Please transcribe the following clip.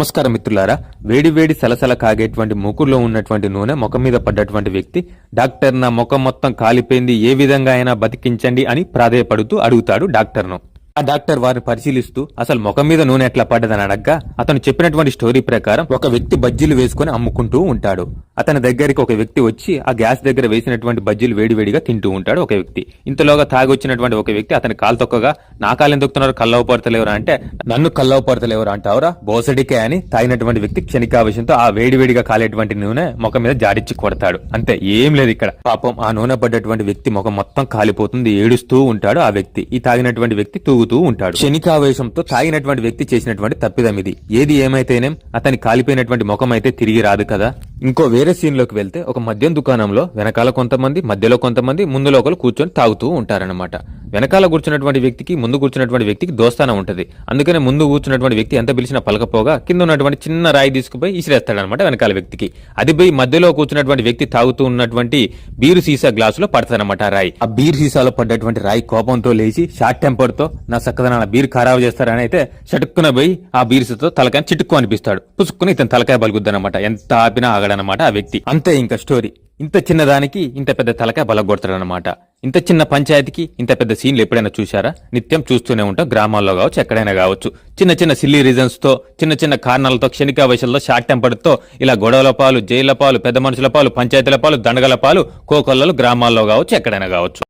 నమస్కారం మిత్రులారా. వేడి వేడి సలసల కాగేటువంటి మూకుల్లో ఉన్నటువంటి నూనె ముఖం మీద పడ్డటువంటి వ్యక్తి డాక్టర్ నా ముఖం మొత్తం కాలిపోయింది ఏ విధంగా అయినా బతికించండి అని ప్రాధేయపడుతూ అడుగుతాడు డాక్టర్ను. ఆ డాక్టర్ వారిని పరిశీలిస్తూ అసలు ముఖం మీద నూనె ఎట్లా పడ్డదని అడగ్గా? అతను చెప్పినటువంటి స్టోరీ ప్రకారం ఒక వ్యక్తి బజ్జీలు వేసుకుని అమ్ముకుంటూ ఉంటాడు. అతని దగ్గరికి ఒక వ్యక్తి వచ్చి ఆ గ్యాస్ దగ్గర వేసినటువంటి బజ్జీలు వేడివేడిగా తింటూ ఉంటాడు ఒక వ్యక్తి. ఇంతలోగా తాగి వచ్చినటువంటి ఒక వ్యక్తి అతని కాలు తొక్కగా నా కాలు ఎందుకు తొక్కుతున్నారు కల్లవ పడతలేవరా అంటే నన్ను కల్లవ పడతలేవరా అంటావురా? బోసడికే అని తాగినటువంటి వ్యక్తి క్షణికావేశంతో ఆ వేడివేడిగా కాలేటువంటి నూనె ముఖం మీద జాడిచ్చి కొడతాడు. అంతే ఏం లేదు ఇక్కడ. పాపం ఆ నూనె పడ్డటువంటి వ్యక్తి ముఖం మొత్తం కాలిపోతుంది ఏడుస్తూ ఉంటాడు ఆ వ్యక్తి. ఈ తాగినటువంటి వ్యక్తి తూగుతూ ఉంటాడు. క్షణికావేశంతో తాగినటువంటి వ్యక్తి చేసినటువంటి తప్పిదం ఇది. ఏది ఏమైతేనేం అతని కాలిపోయినటువంటి ముఖం అయితే తిరిగి రాదు కదా. ఇంకో వేరే సీన్లోకి వెళ్తే ఒక మద్యం దుకాణంలో వెనకాల కొంతమంది మధ్యలో కొంతమంది ముందులో ఒకరు కూర్చొని తాగుతూ ఉంటారన్నమాట. వెనకాల కూర్చున్నటువంటి వ్యక్తికి ముందు కూర్చున్నటువంటి వ్యక్తికి దోస్తానం ఉంటుంది. అందుకనే ముందు కూర్చున్నటువంటి వ్యక్తి ఎంత పిలిచినా పలకపోగా కింద ఉన్నటువంటి చిన్న రాయి తీసుకుపోయి ఇసిరేస్తాడనమాట వెనకాల వ్యక్తికి. అది పోయి మధ్యలో కూర్చున్నటువంటి వ్యక్తి తాగుతూ ఉన్నటువంటి బీరు సీసా గ్లాసులో పడతానమాట ఆ రాయి. ఆ బీర్ సీసాలో పడ్డటువంటి రాయి కోపంతో లేచి షార్ట్ టెంపర్తో నా సక్కదన బీర్ ఖరాబు చేస్తారని అయితే చటుక్కున పోయి ఆ బీర్ సీసాతో తలకాయ చిటుక్కు అనిపిస్తాడు. పుసుక్కుని ఇతను తలకాయ బలుగుద్దనమాట ఎంత ఆపినా ఆగడనమాట ఆ వ్యక్తి. అంతే ఇంకా స్టోరీ. ఇంత చిన్నదానికి ఇంత పెద్ద తలకాయ బలగొడతాడనమాట ఇంత చిన్న పంచాయతీకి ఇంత పెద్ద సీన్లు ఎప్పుడైనా చూశారా? నిత్యం చూస్తూనే ఉంటాం గ్రామాల్లో కావచ్చు ఎక్కడైనా కావచ్చు. చిన్న చిన్న సిల్లీ రీజన్స్తో చిన్న చిన్న కారణాలతో క్షణిక వయసులో షార్ట్ టెంపర్తో ఇలా గొడవల పాలు జైళ్ళ పాలు పెద్ద మనుషుల పాలు పంచాయతీల పాలు దండగల పాలు కోకొల్లలు గ్రామాల్లో కావచ్చు ఎక్కడైనా కావచ్చు.